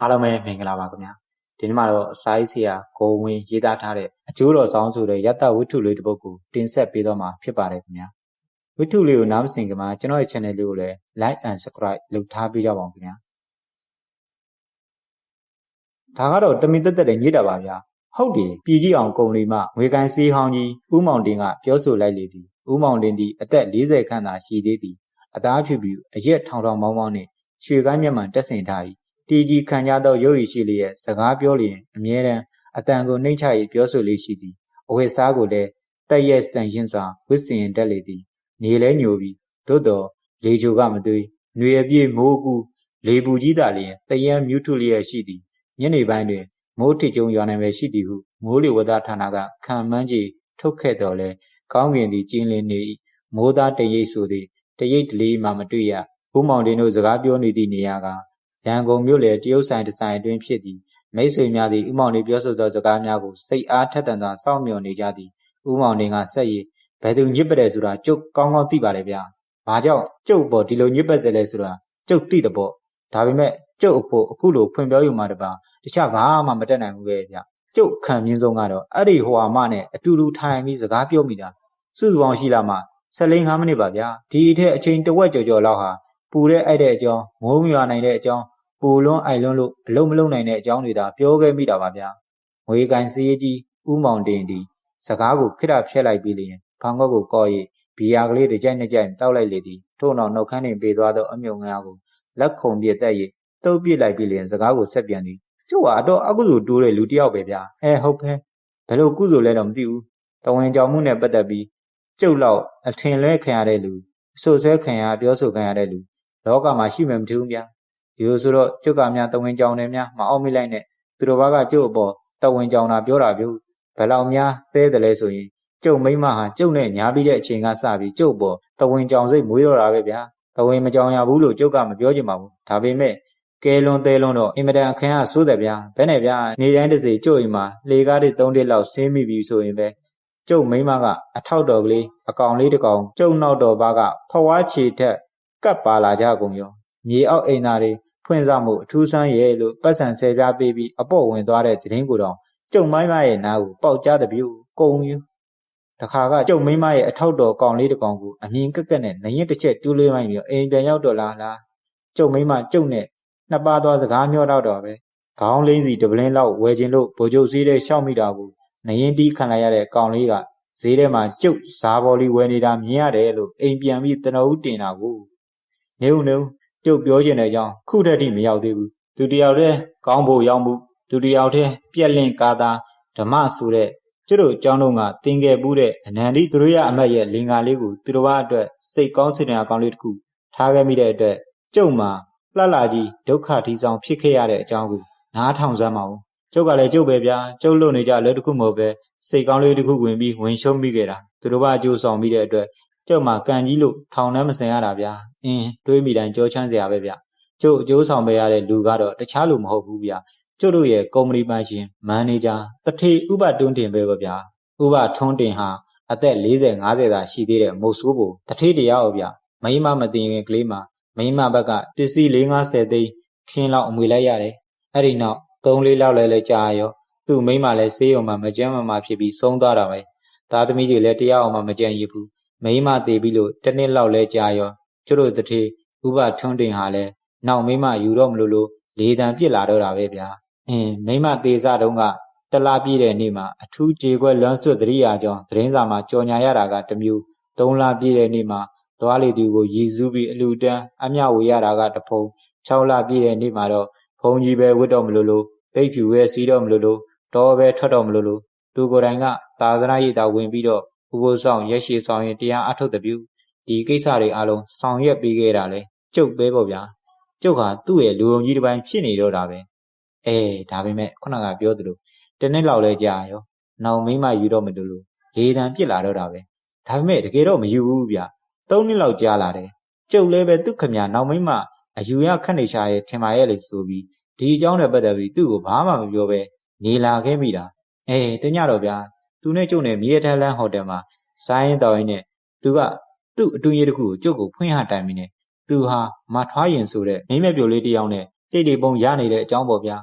အားလုံးပဲမင်္ဂလာပါခင်ဗျာဒီနေ့မှာတော့စာရေးဆရာကိုဝင်ရေးသားထားတဲ့အကျိုးတော်ဆောင်ဆိုတဲ့ယတ္တဝိထုလေးတစ်ပုဒ်ကိုတင်ဆက်ပေးတော့မှာဖြစ်ပါတယ်ခင်ဗျာဝိထုလေးကိုနားမစင်ခင်မှာကျွန်တော်ရဲ့ channel လေးကိုလည်း like and subscribe လုပ်ထားပေးကြပါဦးခင်ဗျာဒါကတော့တမင်တက်တက်တဲ့ညစ်တာပါဗျာဟုတ်တယ်ပြည်ကြီးအောင်ကုံလီမှငွေကန်စီးဟောင်းကြီးဦးမောင်တင်ကပြောဆိုလိုက်လေသည်ဦးမောင်တင်သည်အသက်40ခန့်သာရှိသေးသည်အသားဖြူဖြူအရက်ထောင်ထောင်မောင်းမောင်းနှင့်ရွှေကိုင်းမျက်မှန်တက်ဆင်ထား၏ တီကြီးခံကြသောရုပ်ရည်ရှိလျက်စကားပြောလျင်အမြဲတမ်းအတန်ကိုနှိမ့်ချ၍ပြောဆိုလေးရှိသည်အဝတ်စားကိုလည်းတက်ရက်စတန်ရှင်းစွာဝစ်စင်တက်လေသည်နေလဲညိုပြီးသို့တော်လေချိုကမသွေးຫນွေအပြည့်မိုးကူလေပူကြီးသာလျင်တယံမြူထုလျက်ရှိသည်ညနေပိုင်းတွင်မိုးထစ်ကျုံရွာနိုင်ပဲရှိသည်ဟုမိုးလေဝသဌာနကခံမှန်းကြည့်ထုတ်ခဲ့တော်လဲကောင်းကင်သည်ကျင်းလင်းနေ၏မိုးသားတရိပ်ဆိုသည်တရိပ်တလေးမှမတွေ့ရဦးမောင်တင်တို့စကားပြောနေသည့်နေရာက ရန်ကုန်မြို့လေတရုတ်ဆိုင်တဆိုင်အတွင်းဖြစ်သည်မိတ်ဆွေများသည်ဥမောင်နေပြောဆိုသောစကားများကိုစိတ်အားထက်သန်စွာစောင့်မျှော်နေကြသည်ဥမောင်နေကဆက်ရည်ဘယ်သူညစ်ပတယ်ဆိုတာကျုပ်ကောင်းကောင်းသိပါတယ်ဗျာဘာကြောင့်ကျုပ်ပေါ်ဒီလိုညစ်ပတ်တယ်လဲဆိုတာကျုပ်သိတယ်ပေါ့ဒါပေမဲ့ကျုပ်အဖို့အခုလိုဖွင့်ပြောယူမှတပါတခြားဘာမှမတက်နိုင်ဘူးပဲဗျကျုပ်ခံမြင့်ဆုံးကတော့အဲ့ဒီဟိုဟာမနဲ့အတူတူထိုင်ပြီးစကားပြောမိတာစုစုပေါင်းရှိလာမှ15မိနစ်ပါဗျာဒီအထက်အချိန်တဝက်ကျော်ကျော်လောက်ဟာပူတဲ့အဲ့တဲ့အကြောင်းမိုးမရွာနိုင်တဲ့အကြောင်း ပူလွန်းအိုက်လွန်းလို့အလုံးမလုံးနိုင်တဲ့အကြောင်းတွေသာပြောခဲ့မိတာပါဗျာငွေကန်စည်းကြီးဥမောင်တင်ဒီစကားကိုခိတဖျက်လိုက်ပြီးလျင်ဖောင်ကောက်ကိုကော့၍ဘီယာကလေးတစ်ကြိုက်နှစ်ကြိုက်တောက်လိုက်လေသည်ထို့နောက်နှုတ်ခမ်းတွင်ပေးသွားသောအမြုံငါးကိုလက်ခုံပြက်တက်၍တုပ်ပြစ်လိုက်ပြီးလျင်စကားကိုဆက်ပြန်သည်ကျုပ်ကအတော့အကုသိုလ်တိုးတဲ့လူတစ်ယောက်ပဲဗျာအဲဟုတ်ပဲဘယ်လိုကုသိုလ်လဲတော့မသိဘူးတဝင်ကြောင်မှုနဲ့ပတ်သက်ပြီးကျုပ်လောက်အထင်လွဲခံရတဲ့လူအဆိုဆွဲခံရပြောဆိုခံရတဲ့လူလောကမှာရှိမှမထူးဘူးဗျာ ဒီလိုဆိုတော့ကျုပ်ကများတဝင်ကြောင်နေများမအောင်မိလိုက်နဲ့သူတော်ဘာကကျုပ်အပေါ်တဝင်ကြောင်တာပြောတာပြုဘယ်လောက်များသဲတယ်လဲဆိုရင်ကျုပ်မိမဟာကျုပ်နဲ့ညာပြီးတဲ့အချိန်ကစပြီးကျုပ်ပေါ်တဝင်ကြောင်စိတ်မွေးတော့တာပဲဗျာတဝင်မကြောင်ရဘူးလို့ကျုပ်ကမပြောချင်ပါဘူးဒါပေမဲ့ကဲလွန်သေးလွန်တော့အင်မတန်အခန်းကဆိုးတယ်ဗျာဘယ်နဲ့ဗျာနေတိုင်းတစ်စီကျုပ်အိမ်မှာလေကားတွေ၃တစ်လောက်ဆင်းမိပြီဆိုရင်ပဲကျုပ်မိမကအထောက်တော်ကလေးအကောင်လေးတစ်ကောင်ကျုပ်နောက်တော်ဘာကဖွားချီထက်ကပ်ပါလာကြကုန်ရောမြေအောက်အိမ်သားတွေ ဖွင့်စမှုအထူးဆန်းရဲ့လို့ပတ်စံဆယ်ပြားပေးပြီးအပေါ့ဝင်သွားတဲ့တရင်ကိုတော့ကျုံမိုင်းမရဲ့နားကိုပေါက်ကြားတဲ့ပြူကုံယူတခါကကျုံမိမရဲ့အထောက်တော်ကောင်လေးတစ်ကောင်ကိုအမြင်ကက်ကက်နဲ့နရင်တစ်ချက်တူးလေးမိုင်းပြီးအိမ်ပြန်ရောက်တော့လားလားကျုံမိမကျုံနဲ့နှစ်ပါးသွားစကားမျောတော့တော့ပဲခေါင်းလိမ့်စီတပလင်းလောက်ဝယ်ခြင်းလို့ဗိုလ်ချုပ်စည်းတဲ့ရှောက်မိတာကိုနရင်တီးခံလိုက်ရတဲ့ကောင်လေးကဈေးထဲမှာကျုပ်ဇာဘော်လီဝယ်နေတာမြင်ရတယ်လို့အိမ်ပြန်ပြီးတနအုပ်တင်တာကိုနေဦးနေဦး ကျုပ်ပြောချင်တဲ့အကြောင်းခုတည်းထိမရောက်သေးဘူးသူတယောက်တည်းကောင်းဖို့ရောက်မှုသူတယောက်တည်းပြက်လင့်ကာသာဓမ္မဆိုတဲ့ကျတို့အကြောင်းလုံးကတင်ခဲ့ဘူးတဲ့အနန္တိသူရရအမတ်ရဲ့လင်္ကာလေးကိုသူတော်ဘာအတွက်စိတ်ကောင်းစေတဲ့အကောင်းလေးတစ်ခုထားခဲ့မိတဲ့အတွက်ကျုပ်မှာလှလှကြီးဒုက္ခထီဆောင်ဖြစ်ခဲ့ရတဲ့အကြောင်းကိုနားထောင်စမ်းပါဦးကျုပ်ကလည်းကျုပ်ပဲဗျာကျုပ်လွတ်နေကြလက်တစ်ခုမဟုတ်ပဲစိတ်ကောင်းလေးတစ်ခုဝင်ပြီးဝင်ရှုံးမိခဲ့တာသူတို့ဘာအကျိုးဆောင်မိတဲ့အတွက် ကျုပ်မှာကံကြီးလို့ထောင်ထဲမစင်ရတာဗျာအင်းတွေးမိတိုင်းကြောချမ်းစရာပဲဗျာကျုပ်အကျိုးဆောင်ပေးရတဲ့လူကတော့တခြားလူမဟုတ်ဘူးဗျာကျုပ်တို့ရဲ့ကုမ္ပဏီပိုင်ရှင်မန်နေဂျာတထေဥပတွန်းတင်ပဲပေါ့ဗျာဥပထွန်းတင်ဟာအသက်40 50သာရှိသေးတဲ့မုတ်ဆိုးဘူတထေတရားဟုတ်ဗျာမိမမတင်ခင်ကလေးမှာမိမဘက်ကပစ္စည်း4 50သိန်းခင်းလောက်အမွေလိုက်ရတယ်အဲ့ဒီနောက်3 4လောက်လဲလဲကြာရောသူ့မိမလည်းဆေးရုံမှာမကြမ်းမမာဖြစ်ပြီးဆုံးသွားတာပဲသားသမီးတွေလည်းတရားအောင်မှမကြံရဘူး မိမတည်ပြီးလို့တစ်နှစ်လောက်လဲကြာရောကျတို့တထေဥပထွန်းတင်ဟာလည်းနောက်မိမယူတော့မလို့လို့လေတံပြစ်လာတော့တာပဲဗျာအင်းမိမသေးစားတုန်းကတလားပြည့်တဲ့နေ့မှာအထူးကြေခွက်လွမ်းဆွတ်သတိရကြောင်းသတင်းစာမှာကြော်ညာရတာကတမျိုးသုံးလပြည့်တဲ့နေ့မှာသွားလေသူကိုရည်စူးပြီးအလူတန်းအမျှဝေရတာကတဖုံ6လပြည့်တဲ့နေ့မှာတော့ဘုံကြီးပဲဝတ်တော့မလို့လို့ပိတ်ဖြူပဲစီးတော့မလို့လို့တော်ပဲထွက်တော့မလို့လို့သူကိုယ်တိုင်ကသာသနာ့ရည်တာဝင်ပြီးတော့ ဥပုသ်ဆောင်ရက်ရှည်ဆောင်ရင်တရားအထုတ်တဲ့ပြုဒီကိစ္စတွေအလုံးဆောင်ရွက်ပေးခဲ့တာလေကျုပ်ပဲပေါ့ဗျာကျုပ်ဟာသူ့ရဲ့လူုံကြီးတစ်ပိုင်းဖြစ်နေတော့တာပဲအဲဒါပေမဲ့ခုနကပြောသလိုတနေ့လောက်လဲကြာရောနောက်မိမယူတော့မလို့လို့လေတံပြစ်လာတော့တာပဲဒါပေမဲ့တကယ်တော့မယူဘူးဗျသုံးနှစ်လောက်ကြာလာတယ်ကျုပ်လည်းပဲသူ့ခမညာနောက်မိမအယူရခက်နေရှာရဲ့ထင်ပါရဲ့လေဆိုပြီးဒီအကြောင်းနဲ့ပတ်သက်ပြီးသူ့ကိုဘာမှမပြောပဲနေလာခဲ့မိတာအေးတညတော့ဗျာ သူနဲ့ကျုပ်နဲ့မြေထလန်းဟိုတယ်မှာဆိုင်းတော်ရင်းနဲ့သူကသူ့အတွင်းရေးတစ်ခုကိုကျုပ်ကိုဖွင့်ဟတိုင်မိနေသူဟာမထွားရင်ဆိုတဲ့မိမက်ပြိုလေးတစ်ယောက်နဲ့တတိတ်တိတ်ပုံရနေတဲ့အကြောင်းပေါ့ဗျာ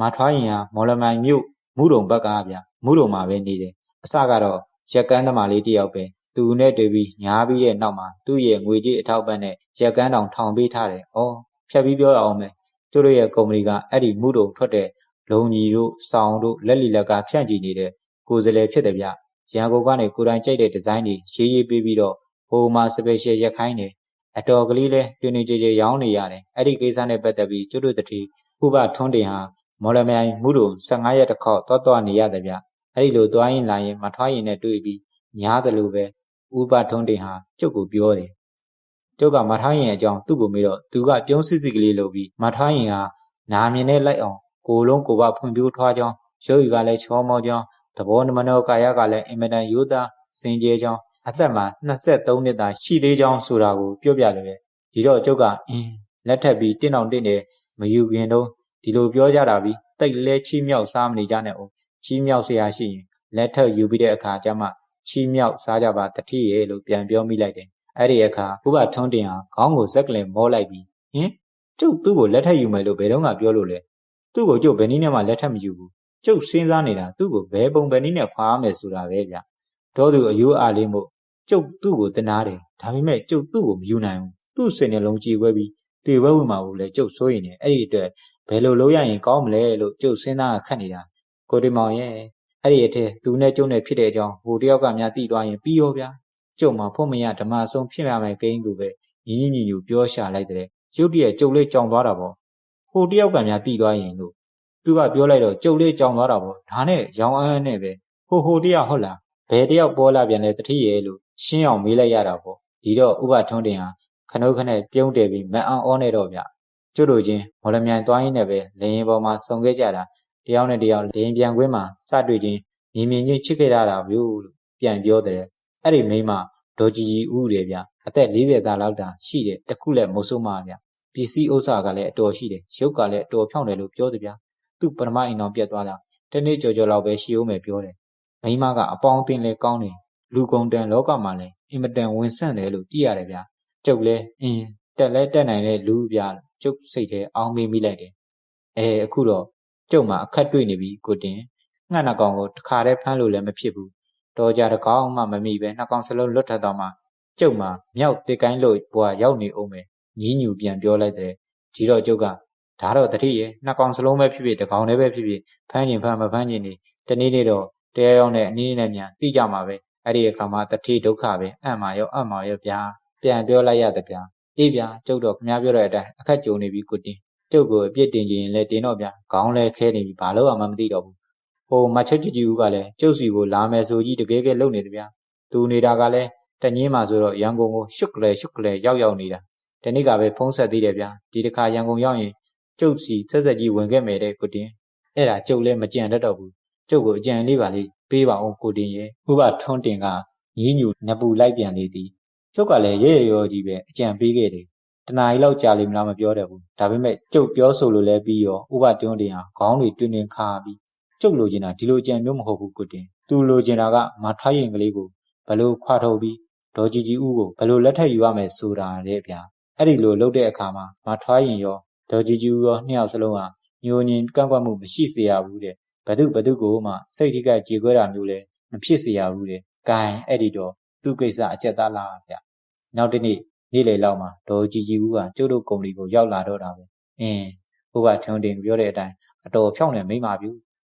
မထွားရင်ဟာမော်လမိုင်မြို့မူတုံဘက်ကဗျာမူတုံမှာပဲနေတယ်အစကတော့ရက်ကန်းသမားလေးတယောက်ပဲသူနဲ့တွေ့ပြီးညားပြီးတဲ့နောက်မှာသူ့ရဲ့ငွေကြေးအထောက်ပံ့နဲ့ရက်ကန်းတောင်ထောင်ပေးထားတယ်။အော်ဖြတ်ပြီးပြောရအောင်မယ်။သူတို့ရဲ့ကုမ္ပဏီကအဲ့ဒီမူတုံထွက်တဲ့လုံကြီးတို့စောင်းတို့လက်လီလက်ကဖြန့်ကြည့်နေတဲ့ ကိုယ်စလဲဖြစ်တယ်ဗျ။ရန်ကုန်ကနေကိုယ်တိုင်ကြိုက်တဲ့ဒီဇိုင်းတွေရေးရေးပေးပြီးတော့ဟိုမှာစပယ်ရှယ်ရက်ခိုင်းတယ်။အတော်ကလေးလဲတွင်တွင်ကြဲကြဲရောင်းနေရတယ်။အဲ့ဒီကိစ္စနဲ့ပတ်သက်ပြီးကျွတ်တို့တတိဥပထွန်းတင်ဟာမော်လမြိုင်မူတုံ15ရက်တစ်ခေါက်တောတော့နေရတယ်ဗျ။အဲ့ဒီလိုတွားရင်လာရင်မထွားရင်နဲ့တွေ့ပြီးညားတယ်လို့ပဲဥပထွန်းတင်ဟာကျုပ်ကိုပြောတယ်ကျုပ်ကမထားရင်အကြောင်းသူ့ကိုမေးတော့သူကပြုံးစစ်စစ်ကလေးလုပ်ပြီးမထားရင်ဟာနာမြင်နဲ့လိုက်အောင်ကိုလုံးကိုပါဖွင့်ပြိုးထွားကြောင်းရုပ်ရည်ကလည်းချောမောကြောင်း သဘောနမနောကာယကလည်းအင်မတန်ရိုးသားစင်ကြဲကြောင်းအသက်မှာ23နှစ်သာရှိသေးကြောင်းဆိုတာကိုပြောပြတယ်ပဲဒီတော့ကျုပ်ကအင်းလက်ထပ်ပြီးတင်းအောင်တင်းနေမယူခင်တော့ဒီလိုပြောကြတာပြီးတိတ်လဲချီးမြောက်စားမနေကြနဲ့ဦးချီးမြောက်စရာရှိရင်လက်ထပ်ယူပြီးတဲ့အခါကျမှချီးမြောက်စားကြပါတတိရဲ့လို့ပြန်ပြောမိလိုက်တယ်အဲ့ဒီအခါဥပထုံးတင်ဟာခေါင်းကိုဇက်ကလင်မောလိုက်ပြီးဟင်ကျုပ်သူ့ကိုလက်ထပ်ယူမယ်လို့ဘယ်တော့မှပြောလို့လဲသူ့ကိုကျုပ်ဘယ်နည်းနဲ့မှလက်ထပ်မယူဘူး ကျုပ်စဉ်းစားနေတာသူ့ကိုဘယ်ပုံဘယ်နည်းနဲ့ခွာရမယ်ဆိုတာပဲဗျတော့သူအယိုးအားလေးမို့ကျုပ်သူ့ကိုတနာတယ်ဒါပေမဲ့ကျုပ်သူ့ကိုမယူနိုင်ဘူးသူ့စိတ်နှလုံးကြည်ခွဲပြီးတေဝဲဝင်မှာဘူးလေကျုပ်စိုးရင်အဲ့ဒီအတွက်ဘယ်လိုလုပ်ရရင်ကောင်းမလဲလို့ကျုပ်စဉ်းစားခတ်နေတာကိုတိမောင်ရဲ့အဲ့ဒီအထက်သူနဲ့ကျုံနဲ့ဖြစ်တဲ့အကြောင်းဟိုတယောက်ကများသိသွားရင်ပြီးရောဗျာကျုံမှာဖို့မရဓမ္မဆုံးဖြစ်ရမယ်ကိန်းကိုပဲညီညီညီညူပြောရှာလိုက်တဲ့ရုတ်တရက်ကျုပ်လေးကြောင်သွားတာပေါ့ဟိုတယောက်ကများသိသွားရင်လို့ သူကပြောလိုက်တော့ကျုပ်လေးကြောင်သွားတာပေါ့ဒါနဲ့ရောင်အန်းနဲ့ပဲဟိုဟိုတယောက်ဟုတ်လားဘယ်တယောက်ပေါ်လာပြန်လဲတတိရဲ့လို့ရှင်းအောင်မေးလိုက်ရတာပေါ့ဒီတော့ဥပထွန်းတင်ဟာခဏခဏပြုံးတယ်ပြီးမအံ့ဩနေတော့ဗျကျွတ်တို့ချင်းမော်လမြိုင်သွားရင်းနဲ့ပဲလေရင်ပေါ်မှာဆုံခဲ့ကြတာတယောက်နဲ့တယောက်လေရင်ပြန်ခွင်းမှာစတွေ့ချင်းမြင်မြင်ချင်းချစ်ခဲ့ရတာမျိုးလို့ပြန်ပြောတယ်အဲ့ဒီမိမဒေါ်ကြီးကြီးဦးတယ်ဗျအသက်40သားလောက်တာရှိတယ်တခုလည်းမဆိုးမဗျပစ္စည်းဥစ္စာကလည်းအတော်ရှိတယ်ရုပ်ကလည်းအတော်ဖြောင်းတယ်လို့ပြောတယ်ဗျ သူ့ပရမအိမ်တော်ပြတ်သွားတာတနေ့ကြော်ကြော်လောက်ပဲရှိအောင်ပဲပြောတယ်မိမကအပေါင်းအသင်းလဲကောင်းတယ်လူကုန်တန်လောကမှာလည်းအင်မတန်ဝင်ဆန့်တယ်လို့သိရတယ်ဗျကျုပ်လဲအင်းတက်လဲတက်နိုင်တဲ့လူဗျကျုပ်စိတ်ထဲအောင်းမေးမိလိုက်တယ်အဲအခုတော့ကျုပ်မှာအခက်တွေ့နေပြီကိုတင်ငှက်နှကောင်ကိုတခါတည်းဖမ်းလို့လည်းမဖြစ်ဘူးတော်ကြတကောင်မှမမိပဲနှကောင်စလုံးလွတ်ထတော့မှကျုပ်မှာမြောက်တစ်ကိုင်းလို့ဘွာရောက်နေအောင်ပဲညီးညူပြန်ပြောလိုက်တယ်ဒီတော့ကျုပ်က ဒါတော့တတိရဲ့နှကောင်စလုံးပဲဖြစ်ဖြစ်တကောင်လည်းပဲဖြစ်ဖြစ်ဖမ်းရင်ဖမ်းမဖမ်းရင်နေတနေ့နေ့တော့တရားရောက်နဲ့အနည်းနဲ့မြန်သိကြမှာပဲအဲ့ဒီအခါမှာတတိဒုက္ခပဲအံ့မာရောအံ့မာရောဗျာပြန်ပြောလိုက်ရတဲ့ဗျာအေးဗျာကျုပ်တော့ခမားပြောတဲ့အတိုင်းအခက်ကြုံနေပြီကိုတင်ကျုပ်ကိုအပြစ်တင်ခြင်းလဲတင်တော့ဗျာခေါင်းလဲခဲနေပြီဘာလို့မှမသိတော့ဘူးဟိုမချက်ကြည့်ကြည့်ဦးကလည်းကျုပ်စီကိုလာမယ်ဆိုကြီးတကယ်ကဲလုံနေတယ်ဗျာသူနေတာကလည်းတငင်းမှာဆိုတော့ရန်ကုန်ကိုရှုပ်ကလေးရှုပ်ကလေးရောက်ရောက်နေတာဒီနေ့ကပဲဖုံးဆက်သေးတယ်ဗျာဒီတစ်ခါရန်ကုန်ရောက်ရင် ကျုပ်စီဆက်ဆက်ကြီးဝင်ခဲ့မယ်တဲ့ကိုတင်အဲ့ဒါကျုပ်လည်းမကြံတတ်တော့ဘူးကျုပ်ကိုအကြံလေးပါလေးပေးပါအောင်ကိုတင်ရဲ့ဥပထွန်းတင်ကညီးညူနပူလိုက်ပြန်လေသည်ကျုပ်ကလည်းရဲရရောကြီးပဲအကြံပေးခဲ့တယ်တနားရီလောက်ကြာလိမ့်မလားမပြောတတ်ဘူးဒါပေမဲ့ကျုပ်ပြောဆိုလို့လဲပြီးရောဥပတွန်းတင်ဟာခေါင်းတွေတွင်တွင်ခါပြီးကျုပ်လိုချင်တာဒီလိုကြံမျိုးမဟုတ်ဘူးကိုတင်သူလိုချင်တာကမထားရင်ကလေးကိုဘလို့ခွာထုတ်ပြီးဒေါ်ကြီးကြီးဦးကိုဘလို့လက်ထက်ယူရမယ်ဆိုတာတဲ့ဗျာအဲ့ဒီလိုလုပ်တဲ့အခါမှာမထွားရင်ရော ဒေါ်ကြီးကြီးဦးရောနှစ်ယောက်စလုံးဟာညိုညင်ကန့်ကွက်မှုမရှိစေရဘူးတဲ့ဘဒုဘဒုကိုမှစိတ်ထိကကြေခွဲတာမျိုးလဲမဖြစ်စေရဘူးတဲ့။ဂိုင်းအဲ့ဒီတော့သူ့ကိစ္စအကျက်သားလားဗျ။နောက်တနေ့နေ့လေလောက်မှာဒေါ်ကြီးကြီးဦးကကျုပ်တို့ကုမ္ပဏီကိုရောက်လာတော့တာပဲ။အင်းဟိုကထုံတင်ပြောတဲ့အတိုင်းအတော်ဖြောင်းနေမိမပြူ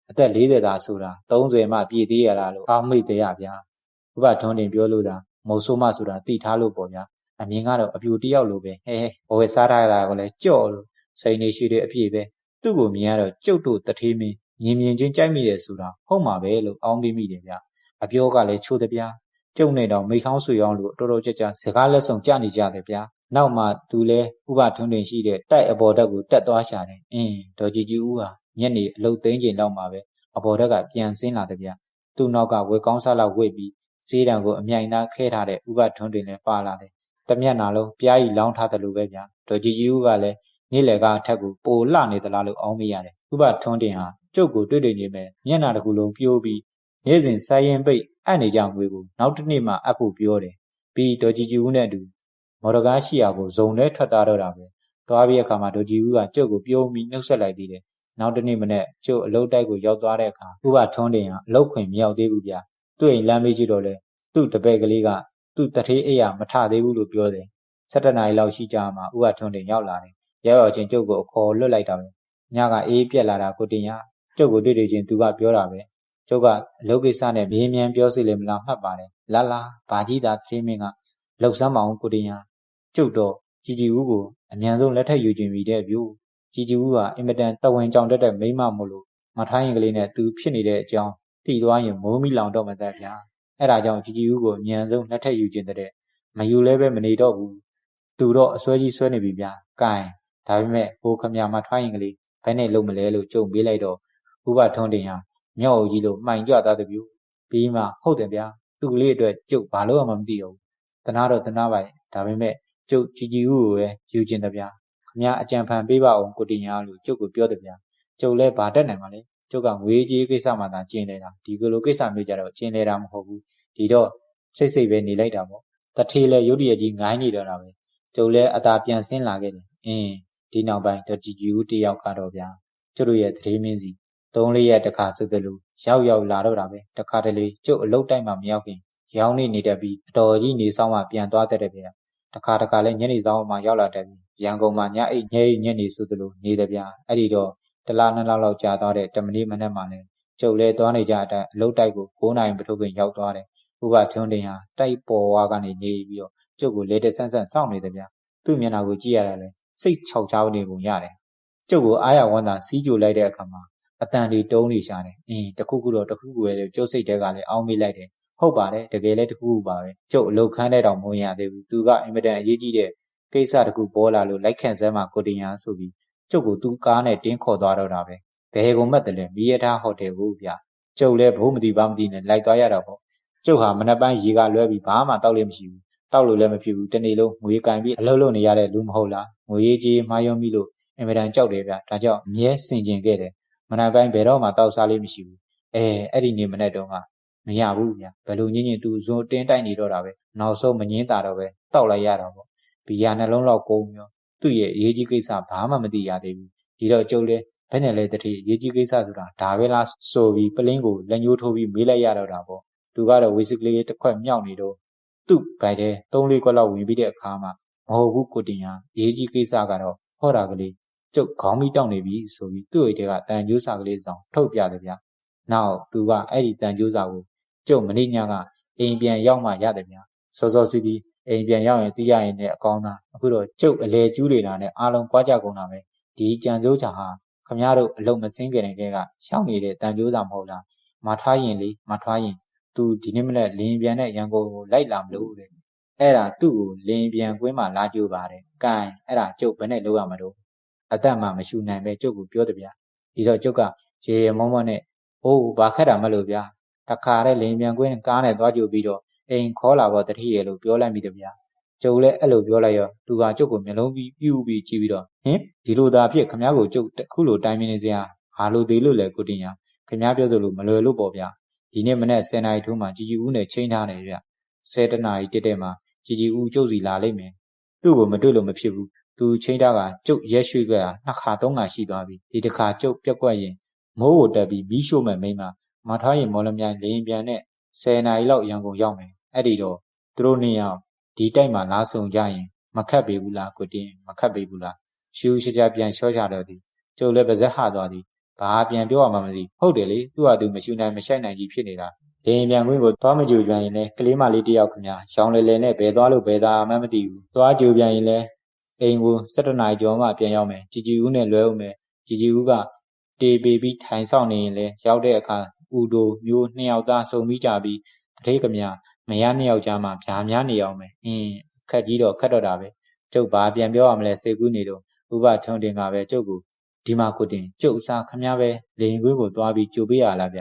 အသက်40သာဆိုတာ30မှပြည့်သေးရလားလို့အောင်းမိတ်တရဗျာ။ဥပထုံတင်ပြောလို့သာမုံဆိုးမဆိုတာတိထားလို့ပေါ့ဗျာ။အမြင်ကတော့အပြူတယောက်လိုပဲဟဲဟဲဘဝစားထားတာကလည်းကြော့လို့ စိန်နေရှိတဲ့အပြည့်ပဲသူ့ကိုမြင်ရတော့ကျုပ်တို့တထေးမင်းမြင်မြင်ချင်းကြိုက်မိတယ်ဆိုတာဟုတ်မှာပဲလို့အောင်းပြီးမိတယ်ဗျအပြောကလည်းချိုးတဲ့ဗျာကျုံနေတော့မိခေါင်းဆွေအောင်လို့တော်တော်ကြကြစကားလက်ဆောင်ကြနေကြတယ်ဗျာနောက်မှသူလဲဥပထွန်းတွင်ရှိတဲ့တိုက်အပေါ်ဓာတ်ကိုတက်သွားရှာတယ်အင်းဒေါ်ကြီးကြီးဦးဟာညနေအလုတ်သိမ်းချိန်လောက်မှာပဲအပေါ်ဓာတ်ကပြန်ဆင်းလာတယ်ဗျာသူ့နောက်ကဝေကောင်းစားလောက်ဝိတ်ပြီးဈေးတံကိုအမြိုင်သားခဲထားတဲ့ဥပထွန်းတွင်လည်းပါလာတယ်တမျက်နာလုံးပြားကြီးလောင်းထားတယ်လို့ပဲဗျာဒေါ်ကြီးကြီးဦးကလည်း နေ့လယ်ကအထက်ကိုပိုလှနေသလားလို့အောင်းမိရတယ်ဥပထွန်းတင်ဟာကျုပ်ကိုတွေ့တွေ့ချင်းပဲမျက်နှာတစ်ခုလုံးပြိုးပြီးနေ့စဉ်ဆိုင်းရင်ပိတ်အပ်နေကြငွေကိုနောက်တစ်နေ့မှအပ်ဖို့ပြောတယ်ပြီးဒေါ်ကြည်ကြည်ဦးနဲ့အတူမော်ဒကားရှိရာကိုဇုံနဲ့ထွက်သားတော့တာပဲသွားပြီးအခါမှာဒေါ်ကြည်ဦးကကျုပ်ကိုပြုံးပြီးနှုတ်ဆက်လိုက်သေးတယ်နောက်တစ်နေ့မနေ့ကျုပ်အလုတ်တိုက်ကိုရောက်သွားတဲ့အခါဥပထွန်းတင်ကအလုတ်ခွင်မရောက်သေးဘူးဗျာသူ့အိမ်လမ်းမေးကြည့်တော့လေသူ့တပည့်ကလေးကသူ့တထေးအိယာမထသေးဘူးလို့ပြောတယ်17နာရီလောက်ရှိကြမှာဥပထွန်းတင်ရောက်လာတယ် ရောက်ရောက်ချင်းကျုပ်ကိုအခေါ်လွတ်လိုက်တာပဲညကအေးပြက်လာတာကိုတင်ရကျုပ်ကိုတွေ့တွေ့ချင်းသူကပြောတာပဲကျုပ်ကအလုတ်ကိစ္စနဲ့မြင်းမြန်ပြောစီလေမလားမှတ်ပါတယ်လာလာဘာကြီးသာတထေးမင်းကလှုပ်ဆမ်းမအောင်ကိုတင်ရကျုပ်တော့ជីជីဦးကိုအမြန်ဆုံးလက်ထက်ယူခြင်းပြီးတဲ့ဗျူជីជីဦးကအင်မတန်တဝင်းကြောင်တက်တဲ့မိမမို့လို့မထိုင်းရင်ကလေးနဲ့သူဖြစ်နေတဲ့အကြောင်းသိသွားရင်မိုးမိလောင်တော့မှသက်ဗျာအဲ့ဒါကြောင့်ជីជីဦးကိုအမြန်ဆုံးလက်ထက်ယူခြင်းတဲ့မယူလဲပဲမနေတော့ဘူးသူတော့အစွဲကြီးဆွဲနေပြီဗျာကဲ ဒါပေမဲ့ဟိုခမရမထိုင်းရင်ကလေးဘယ်နဲ့လုံးမလဲလို့ကြုံပေးလိုက်တော့ဥပထွန်းတင်ဟာမြောက်အုပ်ကြီးလို့မှိုင်ကြွသားတဲ့ဗျူပြီးမှဟုတ်တယ်ဗျာသူ့ကလေးအတွက်ကျုပ်ဘာလို့မှမသိတော့ဘူးတနာတော့တနာပါရဲ့ဒါပေမဲ့ကျုပ်ជីជីဦးကိုပဲယူခြင်းတဗျာခမရအကြံဖန်ပေးပါအောင်ကိုတင်ရလို့ကျုပ်ကိုပြောတယ်ဗျာကျုပ်လည်းဗာတက်နိုင်ပါလေကျုပ်ကငွေကြီးကိစ္စမှသာကျင်းနေတာဒီကလိုကိစ္စမျိုးကြတော့ကျင်းနေတာမဟုတ်ဘူးဒီတော့စိတ်စိတ်ပဲနေလိုက်တာပေါ့တထေးလည်းရုတ်တရက်ကြီးငိုင်းနေတော့တာပဲကျုပ်လည်းအသာပြန်ဆင်းလာခဲ့တယ်အင်း ဒီနောက်ပိုင်းတော့ជីជីဦးတယောက်ကတော့ဗျာကျုပ်တို့ရဲ့တထေးမင်းစီသုံးလေးရက်တခါဆိုသလိုရောက်ရောက်လာတော့တာပဲတခါတလေကျုပ်အလုတ်တိုက်မှမရောက်ခင်ရောင်းနေနေတတ်ပြီးအတော်ကြီးနေဆောင်မှပြန်သွားတတ်တယ်ဗျာတခါတခါလဲညနေဆောင်မှရောက်လာတတ်ပြီးရန်ကုန်မှာညအိတ်ညအိတ်ညနေဆိုသလိုနေတယ်ဗျာအဲ့ဒီတော့တလားနှစ်လောက်လောက်ကြာသွားတဲ့တမနီမနဲ့မှလည်းကျုပ်လဲသွားနေကြတဲ့အလုတ်တိုက်ကို9နိုင်ပထိုးခင်ရောက်သွားတယ်ဥပထွန်းတင်ဟာတိုက်ပေါ်ဝါကနေနေပြီးတော့ကျုပ်ကိုလေတဆန်းဆန်းစောင့်နေတယ်ဗျာသူ့မျက်နှာကိုကြည့်ရတာလဲ စိတ်ချောက်ချားနေပုံရတယ်ကျုပ်ကိုအားရဝမ်းသာစီးကြိုလိုက်တဲ့အခါမှာအတန်ဒီတုံးနေရှာတယ်အင်းတခုခုတော့တခုခုပဲကျုပ်စိတ်တဲကလည်းအောင်းမိလိုက်တယ်ဟုတ်ပါတယ်တကယ်လည်းတခုခုပါပဲကျုပ်အလုတ်ခန်းတဲ့တောင်မဝင်ရသေးဘူးသူကအင်မတန်အရေးကြီးတဲ့ကိစ္စတခုပေါ်လာလို့လိုက်ခန့်စဲမှာကိုတင်ရဆိုပြီးကျုပ်ကိုသူ့ကားနဲ့တင်းခေါ်သွားတော့တာပဲဘယ်ကုန်မှတ်တယ်လဲမီးရထားဟိုတယ်ကိုဗျကျုပ်လည်းဘိုးမတီပါမတီနဲ့လိုက်သွားရတာပေါ့ကျုပ်ဟာမနက်ပိုင်းရေကလွဲပြီးဘာမှတောက်လည်းမရှိဘူး တောက်လို့လည်းမဖြစ်ဘူးတနေ့လုံးငွေကင်ပြီးအလုပ်လုပ်နေရတဲ့လူမဟုတ်လားငွေရေးကြီးမှားယွန်းပြီးလို့အင်မတန်ကြောက်တယ်ဗျဒါကြောင့်အမြဲစင်ကျင်ခဲ့တယ်မနက်ပိုင်းဘယ်တော့မှတောက်စားလေးမရှိဘူးအဲအဲ့ဒီနေ့မနေ့တုန်းကမရဘူးဗျဘယ်လိုညင်းညင်းသူဇွန်တင်းတိုက်နေတော့တာပဲနောက်ဆုံးမငင်းတာတော့ပဲတောက်လိုက်ရတာပေါ့ဘီယာနှလုံးလောက်ကုန်ရောသူ့ရဲ့အရေးကြီးကိစ္စဘာမှမသိရသေးဘူးဒီတော့ကျုပ်လည်းဘယ်နဲ့လဲတတိအရေးကြီးကိစ္စဆိုတာဒါပဲလားဆိုပြီးပလင်းကိုလက်ညှိုးထိုးပြီးမေးလိုက်ရတော့တာပေါ့သူကတော့ဝေစကလေးတစ်ခွက်မြောက်နေတော့ သူ့ဗိုက်ထဲ၃လေးခွက်လောက်ဝင်ပြီးတဲ့အခါမှာမဟုတ်ဘူးကိုတင်ရအရေးကြီးကိစ္စကတော့ဟောတာကလေးကျုပ်ခေါင်းမီးတောက်နေပြီဆိုပြီးသူ့အိတ်ထဲကတန်ကျိုးစာကလေးဆောင်ထုတ်ပြတယ်ဗျ။နောက်သူကအဲ့ဒီတန်ကျိုးစာကိုကျုပ်မနေ့ညကအိမ်ပြန်ရောက်မှရတယ်ဗျ။စောစောစီးပြီးအိမ်ပြန်ရောက်ရင်သိရရင်လည်းအကောင်းသားအခုတော့ကျုပ်အလဲကျူးနေတာနဲ့အားလုံးကြွားကြကုန်တာပဲဒီကြံကျိုးစာဟာခမရတို့အလုံးမစင်းကြတဲ့ကရှောင်းနေတဲ့တန်ကျိုးစာမဟုတ်လားမထားရင်လေမထားရင် သူဒီနေ့မနေ့လင်းပြန်တဲ့ရန်ကုန်ကိုလိုက်လာမလို့တဲ့အဲ့ဒါသူ့ကိုလင်းပြန်ကွင်းမှာလာကြိုးပါတယ်။ကဲအဲ့ဒါကျုပ်ဘယ်နဲ့လုပ်ရမှာတော့အသက်မှမရှူနိုင်ပဲကျုပ်ကိုပြောတယ်ဗျာဒီတော့ကျုပ်ကရေရမောမောနဲ့အိုးဘာခက်တာမလို့ဗျာတခါတဲ့လင်းပြန်ကွင်းကားနဲ့သွားကြိုပြီးတော့အိမ်ခေါ်လာတော့တတိရေလို့ပြောလိုက်မိတယ်ဗျာကျုပ်လည်းအဲ့လိုပြောလိုက်ရောသူကကျုပ်ကိုမျက်လုံးပြီးပြူပြီးကြည့်ပြီးတော့ဟင်ဒီလိုသာဖြစ်ခမားကိုကျုပ်ခုလိုတိုင်းမင်းနေစရာဟာလို့သေးလို့လဲကိုတင်ရခမားပြောဆိုလို့မလွယ်လို့ပေါ့ဗျာ ဒီနေ့မနေ့10နာရီထိုးမှជីជីဦးနဲ့ချိန်ထားတယ်ဗျ10တနာရီတက်တဲ့မှာជីជីဦးကျုပ်စီလာလိမ့်မယ်သူ့ကိုမတွေ့လို့မဖြစ်ဘူးသူချိန်ထားကကျုပ်ရက်ရွှေ့ခဲ့တာနှစ်ခါသုံးခါရှိသွားပြီဒီတစ်ခါကျုပ်ပြက်ကွက်ရင်မိုးကိုတက်ပြီးမီးရှို့မဲ့မိမမထားရင်မော်လမြိုင်လင်းပြန်နဲ့10နာရီလောက်ရန်ကုန်ရောက်မယ်အဲ့ဒီတော့သူတို့နှစ်ယောက်ဒီတိုက်မှာလာဆုံကြရင်မခတ်ပေဘူးလားကိုတင်းမခတ်ပေဘူးလားရှူးရှကြပြန်လျှော့ချတော့သည်ကျုပ်လည်းပါဇက်ဟသွားသည် ဘာပြန်ပြောရမှမသိဟုတ်တယ်လေသူ့ဟာသူမရှူနိုင်မရှိုက်နိုင်ကြီးဖြစ်နေတာဒင်းပြန်ခွင်းကိုသွားမကြိုပြန်ရင်လည်းကလေးမလေးတယောက်ခမရောင်လေလေနဲ့ဘယ်သွားလို့ဘယ်သာမှမသိဘူးသွားကြိုပြန်ရင်လည်းအိမ်ကို17နာရီကျော်မှပြန်ရောက်မယ်ជីជីဦးနဲ့လွဲဦးမယ်ជីជីဦးကတေပေပြီးထိုင်ဆောင်နေရင်လည်းရောက်တဲ့အခါဦးတို့မျိုးနှစ်ယောက်သားစုံပြီးကြပြီးတတိကမြမရနှစ်ယောက်ကြားမှာဗျာများနေအောင်မယ်အင်းခက်ကြီးတော့ခက်တော့တာပဲကျုပ်ဘာပြန်ပြောရမလဲစေကူးနေတော့ဥပထုံတင်ကပဲကျုပ်ကို ဒီမှာကိုတင်ကျုပ်အစားခမပဲလေရင်ကွင်းကိုသွားပြီးကြိုပေးရလားဗျ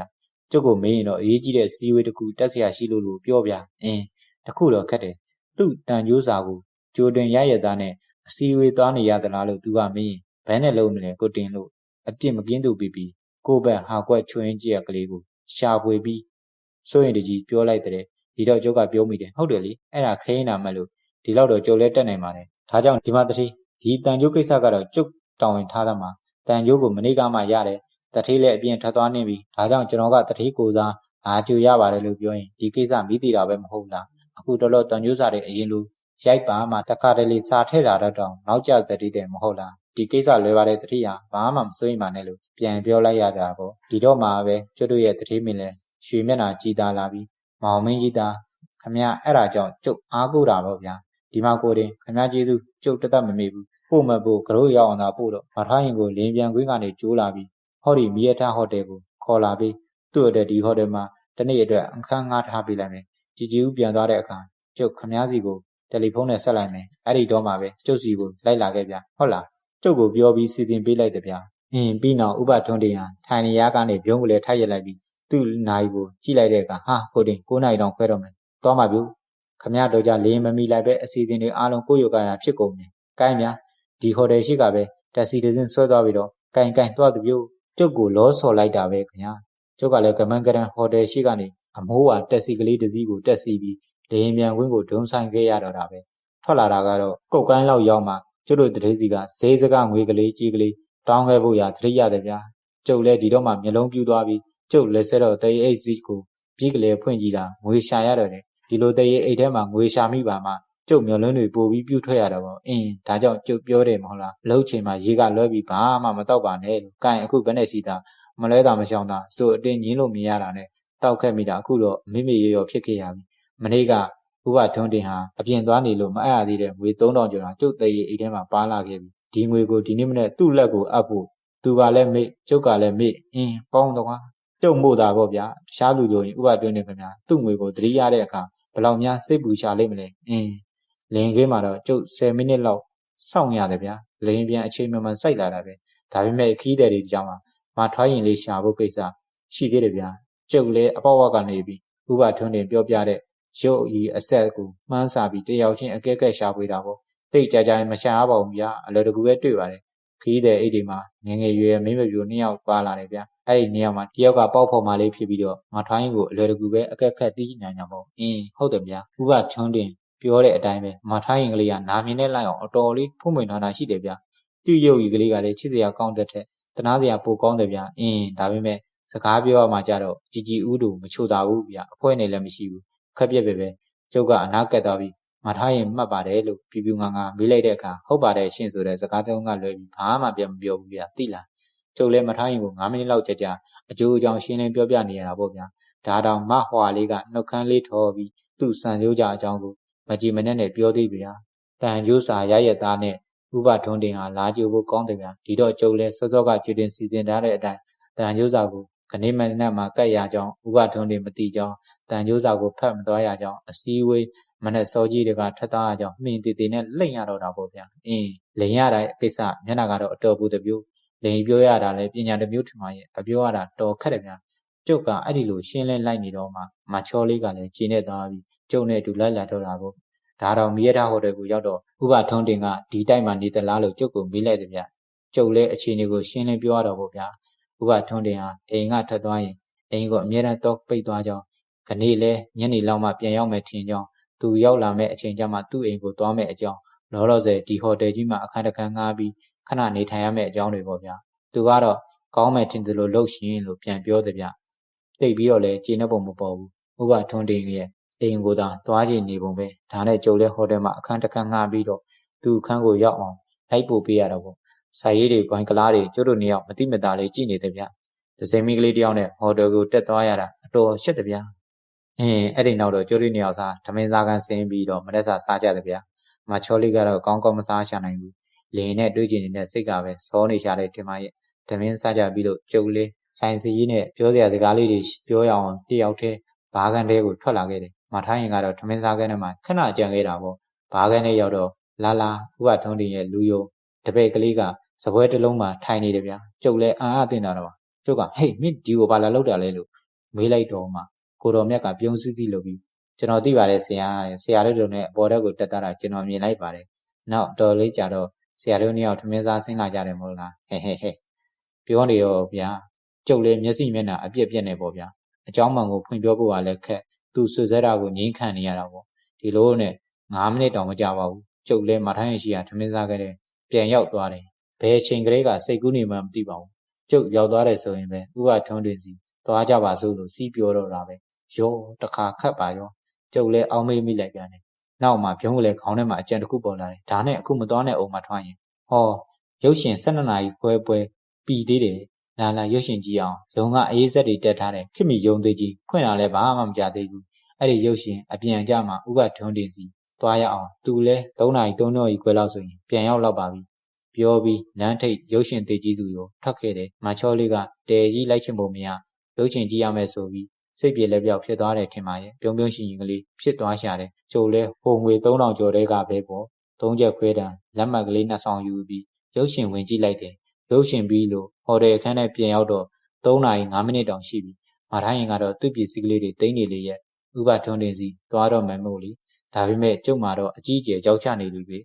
ကျုပ်ကိုမေးရင်တော့အရေးကြီးတဲ့စီဝေးတစ်ခုတက်เสียရှိလို့လို့ပြောဗျအင်းတခုတော့ခက်တယ်သူ့တန်ကြိုးစာကိုကြိုတင်ရရသားနဲ့အစည်းအဝေးသွားနေရသလားလို့သူကမေးရင်ဘယ်နဲ့လုံးမလဲကိုတင်လို့အပြစ်မကင်းသူပြီးပြီးကိုဘက်ဟာကွက်ချွင်းကြည့်ရကလေးကိုရှာဖွေပြီးစိုးရင်တကြီးပြောလိုက်တဲ့ဒီတော့ကျုပ်ကပြောမိတယ်ဟုတ်တယ်လေအဲ့ဒါခိန်းနာမလို့ဒီလောက်တော့ကျုပ်လည်းတက်နိုင်ပါတယ်ဒါကြောင့်ဒီမှာတတိ ဒီတန်ကြိုးကိစ္စကတော့ကျုပ်တောင်းဝင်ထားသမှာ တန်ကြိုးကိုမနေ့ကမှရတယ်တထေးလည်းအပြင်ထပ်သွားနေပြီဒါကြောင့်ကျွန်တော်ကတထေးကိုစားအာကြိုရပါတယ်လို့ပြောရင်ဒီကိစ္စမိတိတာပဲမဟုတ်လားအခုတော့တော့တန်ကြိုးစားတွေအရင်လိုရိုက်ပါမှတခါတလေစာထည့်တာတော့တောင်နောက်ကျသတိတယ်မဟုတ်လားဒီကိစ္စလွယ်ပါတယ်တတိယဘာမှမစိုးရင်ပါနဲ့လို့ပြန်ပြောလိုက်ရတာပေါ့ဒီတော့မှပဲကျွတ်တို့ရဲ့တတိမင်းလဲရွှေမျက်နှာကြည်သာလာပြီးမောင်မင်းကြီးသားခမရအဲ့ဒါကြောင့်ကျုပ်အားကိုးတာပေါ့ဗျာဒီမှာကိုတင်ခမရကျေးဇူးကျုပ်တသက်မမေ့ဘူး ပို့မပို့ကရိုးရောက်အောင်သာပို့တော့မထားရင်ကိုလင်းပြန်ခွင်းကနေကျိုးလာပြီးဟောဒီမီယထာဟိုတယ်ကိုခေါ်လာပြီးသူ့အတွက်ဒီဟိုတယ်မှာတနေ့အတွက်အခန်းငှားထားပေးလိုက်မယ်ကြည်ကြည်ဦးပြန်သွားတဲ့အခါကျုပ်ခမရစီကိုတယ်လီဖုန်းနဲ့ဆက်လိုက်မယ်အဲ့ဒီတော့မှပဲကျုပ်စီကိုလိုက်လာခဲ့ဗျဟုတ်လားကျုပ်ကိုပြောပြီးစီစဉ်ပေးလိုက်တယ်ဗျအင်းပြီးနောက်ဥပထွန်းတင်ဟာထိုင်နေရကနေပြုံးကလေးထိုက်ရလိုက်ပြီးသူ့နိုင်ကိုကြည့်လိုက်တဲ့အခါဟာကိုတင်9နိုင်တောင်ခွဲတော့မယ်သွားမှာပြုခမရတော့ကြလေးမမီလိုက်ပဲအစီအစဉ်တွေအားလုံးကိုယ့်ရုပ်ကရဖြစ်ကုန်တယ်ကိုင်းများ ဒီဟိုတယ်ရှိကပဲတက်စီတစ်စင်းဆွဲသွားပြီးတော့ကိုင်းကိုင်းသွားသူပြုကျုပ်ကိုလောဆော်လိုက်တာပဲခင်ဗျာကျုပ်ကလည်းကမန်ကရန်ဟိုတယ်ရှိကနေအမိုးဝါတက်စီကလေးတစ်စီးကိုတက်စီပြီးလေရင်မြန်ဝင်းကိုဒုံဆိုင်ခဲ့ရတော့တာပဲထွက်လာတာကတော့ကုတ်ကိုင်းလောက်ရောက်မှကျုပ်တို့တတိစီကဈေးစကားငွေကလေးကြီးကလေးတောင်းခဲ့ဖို့ရတတိရတယ်ဗျာကျုပ်လည်းဒီတော့မှမျက်လုံးပြူသွားပြီးကျုပ်လက်ဆက်တော့တေးအိတ်စီကိုပြီးကလေးဖွင့်ကြည့်တာငွေရှာရတော့တယ်ဒီလိုတေးအိတ်ထဲမှာငွေရှာမိပါမှ ကျုပ်မျက်လုံးတွေပိုပြီးပြူထွက်ရတော့ပေါ့အင်းဒါကြောင့်ကျုပ်ပြောတယ်မဟုတ်လားလှုပ်ချိန်မှာရေကလွဲပြီးဘာမှမတော့ပါနဲ့လို့ကင်အခုဘယ်နဲ့ရှိတာမလဲတာမရှောင်တာဆိုအတင်းညင်းလို့မြင်ရတာနဲ့တောက်ခက်မိတာအခုတော့မိမိရေရောဖြစ်ခဲ့ရပြီမနေ့ကဥပထွန်းတင်ဟာအပြင်သွားနေလို့မအပ်ရသေးတဲ့ငွေ3000ကျော်တာကျုပ်တရေအိတ်ထဲမှာပါလာခဲ့ပြီဒီငွေကိုဒီနေ့မနေ့သူ့လက်ကိုအပ်ဖို့သူကလည်းမေ့ကျုပ်ကလည်းမေ့အင်းကောင်းတော့ကွာကျုပ်မို့တာပေါ့ဗျာတခြားလူတို့ရင်ဥပတွင်းနေခင်ဗျာသူ့ငွေကိုတတိရတဲ့အခါဘယ်လောက်များစိတ်ပူရှာလိမ့်မလဲအင်း လင်ခင်းမှာတော့ကျုပ်10မိနစ်လောက်စောင့်ရတယ်ဗျာလင်ပြန်အချိန်မှန်မှန်စိုက်လာတာပဲဒါပေမဲ့ခီးတဲ့တွေကြောင့်မထွားရင်လေးရှာဖို့ကိစ္စရှိသေးတယ်ဗျာကျုပ်လည်းအပေါ့ဝကနေပြီးဥပထွန်းတင်ပြောပြတဲ့ရုပ်အီအဆက်ကိုမှန်းစာပြီးတယောက်ချင်းအကဲကဲရှာဖွေတာပေါ့တိတ်ကြကြမရှာပါဘူးဗျာအလွယ်တကူပဲတွေ့ပါတယ်ခီးတဲ့အိတ်ဒီမှာငငယ်ရွယ်မင်းမပြိုနှစ်ယောက်ပါလာတယ်ဗျာအဲ့ဒီနှစ်ယောက်မှာတယောက်ကပေါက်ဖော်မှလေးဖြစ်ပြီးတော့မထွားရင်ကိုအလွယ်တကူပဲအကက်ခက်တီးညာညာပေါ့အင်းဟုတ်တယ်ဗျာဥပထွန်းတင် ပြောတဲ့အတိုင်းပဲမထားရင်ကလေးကနာမည်နဲ့လိုက်အောင်အတော်လေးဖုံးမွင်ထားတာရှိတယ်ဗျပြုတ်ရုပ်ကြီးကလေးကလည်းချစ်စရာကောင်းတဲ့ထက်တနာစရာပိုကောင်းတယ်ဗျအင်းဒါပေမဲ့စကားပြောရမှာကြတော့ជីជីဦးတို့မချိုတာဘူးဗျအဖွဲနဲ့လည်းမရှိဘူးခက်ပြက်ပဲပဲကျုပ်ကအနာကက်သွားပြီးမထားရင်မှတ်ပါတယ်လို့ပြပြငါငါမေးလိုက်တဲ့အခါဟုတ်ပါတယ်ရှင်ဆိုတဲ့စကားတုံးကလွယ်ပြီးဘာမှပြန်မပြောဘူးဗျသိလားကျုပ်လည်းမထားရင်ကို9မိနစ်လောက်ကြာကြာအကျိုးအကြောင်းရှင်းလင်းပြောပြနေရတာပေါ့ဗျာဒါတောင်မဟွာလေးကနှုတ်ခမ်းလေးထော်ပြီးသူ့စံကြိုးကြအကြောင်းကို မကြည်မနဲ့နဲ့ပြောသေးဗျာတန်ကျိုးစာရရက်သားနဲ့ဥပထွန်းတင်ဟာလာကြိုဖို့ကောင်းတယ်ဗျာဒီတော့ကျုပ်လဲစောစောကကြွတင်စီစဉ်ထားတဲ့အတိုင်းတန်ကျိုးစာကိုခဏမနက်မှာကတ်ရကြောင်းဥပထွန်းတင်မတိကြောင်းတန်ကျိုးစာကိုဖတ်မသွားရကြောင်းအစည်းအဝေးမနဲ့စောကြီးတွေကထက်သားရကြောင်းမှင်တည်တည်နဲ့လိမ့်ရတော့တာပေါ့ဗျာအင်းလိန်ရတဲ့ကိစ္စမျက်နှာကတော့အတော်ဘူးတပြိုးလိန်ပြောရတာလဲပညာတစ်မျိုးထင်ပါရဲ့အပြောရတာတော်ခက်တယ်ဗျာကျုပ်ကအဲ့ဒီလိုရှင်းလင်းလိုက်နေတော့မှမချောလေးကလည်းခြေနဲ့သွားပြီး ကျုပ်နဲ့အတူလိုက်လာတော့တာပေါ့ဒါတော့မီးရထားဟိုတယ်ကိုရောက်တော့ဥပထုံးတင်ကဒီတိုက်မှာနေသလားလို့ကျုပ်ကိုမေးလိုက်တယ်ဗျကျုပ်လည်းအခြေအနေကိုရှင်းလင်းပြောရတော့ပေါ့ဗျာဥပထုံးတင်ဟာအိမ်ကထွက်သွားရင်အိမ်ကိုအမြဲတမ်းတော့ပိတ်သွားကြောင်းခနေ့လဲညနေလောက်မှပြန်ရောက်မယ်ထင်ကြောင်းသူရောက်လာမဲ့အချိန်ကျမှသူ့အိမ်ကိုသွားမဲ့အကြောင်းလောလောဆယ်ဒီဟိုတယ်ကြီးမှာအခန်းတစ်ခန်းငှားပြီးခဏနေထိုင်ရမယ့်အကြောင်းတွေပေါ့ဗျာသူကတော့ကောင်းမဲ့ထင်တယ်လို့လှုပ်ရှင်လို့ပြန်ပြောတယ်ဗျတိတ်ပြီးတော့လဲကျေနပ်ပုံမပေါ်ဘူးဥပထုံးတင်ရဲ့ အိမ်ကိုသာသွားကြည့်နေပုံပဲဒါနဲ့ကျုပ်လဲဟိုတယ်မှာအခန်းတစ်ခန်းငှားပြီးတော့သူ့အခန်းကိုရောက်အောင်လိုက်ပို့ပေးရတော့ပေါ့ဆိုင်ရည်တွေဘိုင်ကလားတွေကျုပ်တို့နေအောင်မတိမတာလေးကြည့်နေတယ်ဗျဒဇင်မီကလေးတယောက်နဲ့ဟိုတယ်ကိုတက်သွားရတာအတော်ရှက်တယ်ဗျအင်းအဲ့ဒီနောက်တော့ကျုပ်တို့နေအောင်စားဓမင်းစားကန်ဆင်းပြီးတော့မနေ့စာစားကြတယ်ဗျမချောလေးကတော့ကောင်းကောင်းမစားရှာနိုင်ဘူးလင်းနဲ့တွေးကြည့်နေတဲ့စိတ်ကပဲစောနေရှာတဲ့ထင်ပါရဲ့ဓမင်းစားကြပြီးလို့ကျုပ်လေးဆိုင်စီကြီးနဲ့ပြောစရာစကားလေးတွေပြောရအောင်တယောက်တည်းဘားကန်တဲကိုထွက်လာခဲ့တယ် မထားရင်ကတော့ထမင်းစားခဲနဲ့မှခဏကြံခဲ့တာပေါ့ဘားခဲနဲ့ရောက်တော့လာလာဥပထုံးတင်ရဲ့လူယုံတပည့်ကလေးကစပွဲတစ်လုံးမှာထိုင်နေတယ်ဗျာကျုပ်လည်းအာအတင်တာတော့ကျုပ်ကဟေးမင်းဒီကိုဘာလာလောက်တာလဲလို့မေးလိုက်တော့မှကိုတော်မြတ်ကပြုံးစည်းသီးလို့ပြီးကျွန်တော်သိပါတယ်ဆရာဆရာတို့တို့နဲ့အပေါ်တက်ကိုတက်တာကျွန်တော်မြင်လိုက်ပါတယ်နောက်တော်လေးကြတော့ဆရာတို့နှစ်ယောက်ထမင်းစားဆင်းလာကြတယ်မဟုတ်လားဟဲဟဲဟဲပြောနေတော့ဗျာကျုပ်လည်းမျက်စိမျက်နှာအပြက်ပြက်နေပေါ့ဗျာအเจ้าမှန်ကိုဖွင့်ပြောဖို့ကလည်းခက် သူဆွဆွဲတာကိုငြင်းခံနေရတာပေါ့ဒီလိုနဲ့9မိနစ်တောင်မကြပါဘူးကျုပ်လဲမထိုင်းရရှိရထမင်းစားခဲ့တဲ့ပြန်ရောက်သွားတယ်ဘယ်အချိန်ကလေးကစိတ်ကူးနေမှမသိပါဘူးကျုပ်ရောက်သွားတယ်ဆိုရင်ပဲဥပထွန်းတင်စီသွားကြပါစို့လို့စီးပြောတော့တာပဲရောတခါခတ်ပါရောကျုပ်လည်းအောင်းမေးမိလိုက်ပြန်တယ်နောက်မှပြုံးကလေးခေါင်းထဲမှာအကြံတစ်ခုပေါ်လာတယ်ဒါနဲ့အခုမသွားနဲ့အောင်မထွန်းရင်ဟောရုပ်ရှင်12နာရီခွဲပွဲပြီသေးတယ် လာလာရုပ်ရှင်ကြည့်အောင်ရုံကအေးဆက်တွေတက်ထားတယ်ခင်မီယုံသေးကြီးဖွင့်လာလဲဘာမှမကြသေးဘူးအဲ့ဒီရုပ်ရှင်အပြန်ကြမှာဥပထွန်းတင်စီသွားရအောင်သူလဲ3နာရီ3နာရီခွဲလောက်ဆိုရင်ပြန်ရောက်တော့ပါပြီပြောပြီးလမ်းထိပ်ရုပ်ရှင်သေးကြီးစုကိုထွက်ခဲ့တယ်မချောလေးကတဲကြီးလိုက်ချင်ဖို့မရရုပ်ရှင်ကြည့်ရမယ်ဆိုပြီးစိတ်ပြေလက်ပြောက်ဖြစ်သွားတယ်ထင်ပါရဲ့ပြုံးပြုံးရှင်ရှင်ကလေးဖြစ်သွားရှာတယ်ကျုပ်လဲဟိုငွေ3000ကျော်တဲကပဲပေါ့သုံးချက်ခွဲတန်းလက်မှတ်ကလေးနှစ်ဆောင်ယူပြီးရုပ်ရှင်ဝင်ကြည့်လိုက်တယ်ရုပ်ရှင်ပြီးလို့ ဟိုတယ်အခန်းထဲပြန်ရောက်တော့3နာရီ5မိနစ်တောင်ရှိပြီမာထိုင်းရင်ကတော့သူ့ပစ္စည်းကလေးတွေတိမ့်နေလေရဲ့ဥပထွန်းတင်စီသွားတော့မယ်မို့လေဒါပေမဲ့ကျုပ်မှာတော့အကြီးအကျယ်ကြောက်ချနေလူတွေ